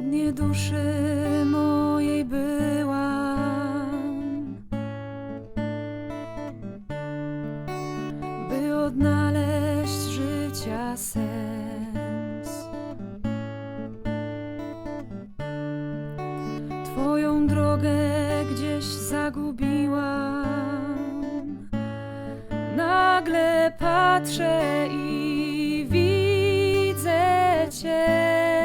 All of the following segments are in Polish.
dnie duszy mojej byłam, by odnaleźć życia sens. Twoją drogę gdzieś zagubiłam. Nagle patrzę i widzę Cię.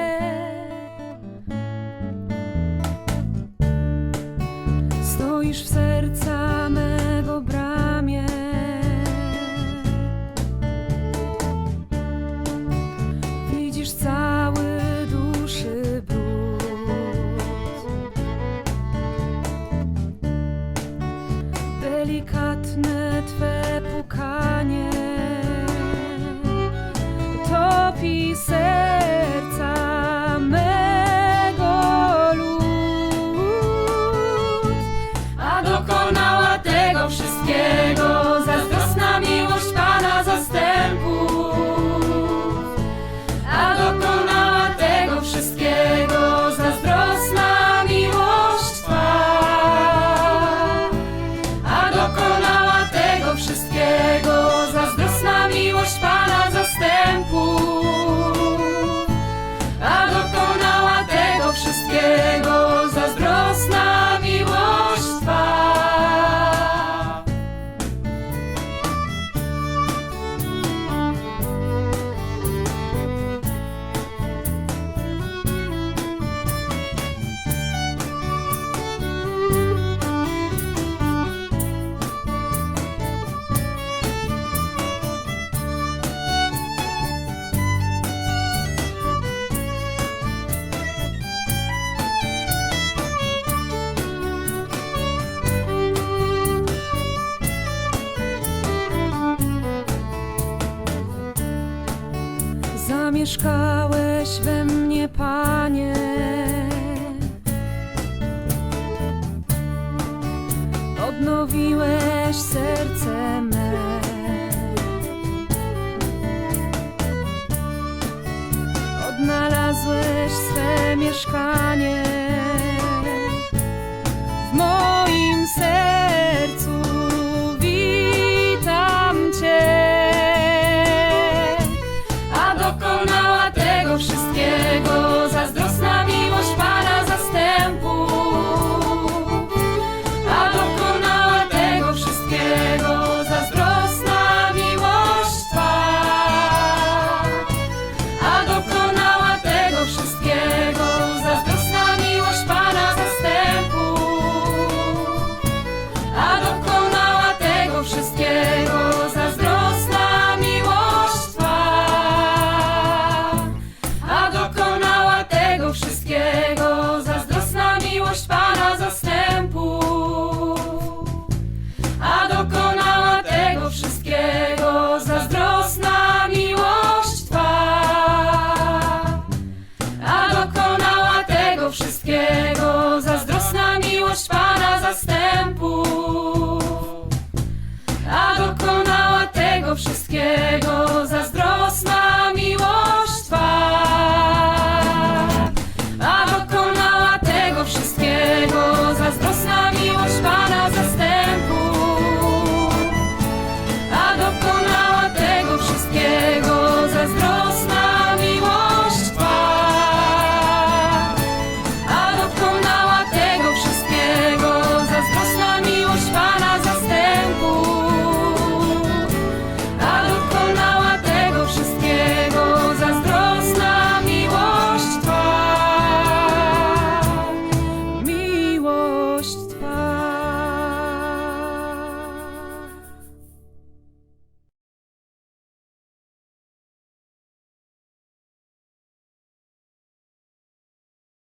Stoisz w serca mego bramie. Widzisz cały duszy brud. Delikatne Twe pukanie Zamieszkałeś we mnie, Panie. Odnowiłeś serce me. Odnalazłeś swe mieszkanie. wszystkiego.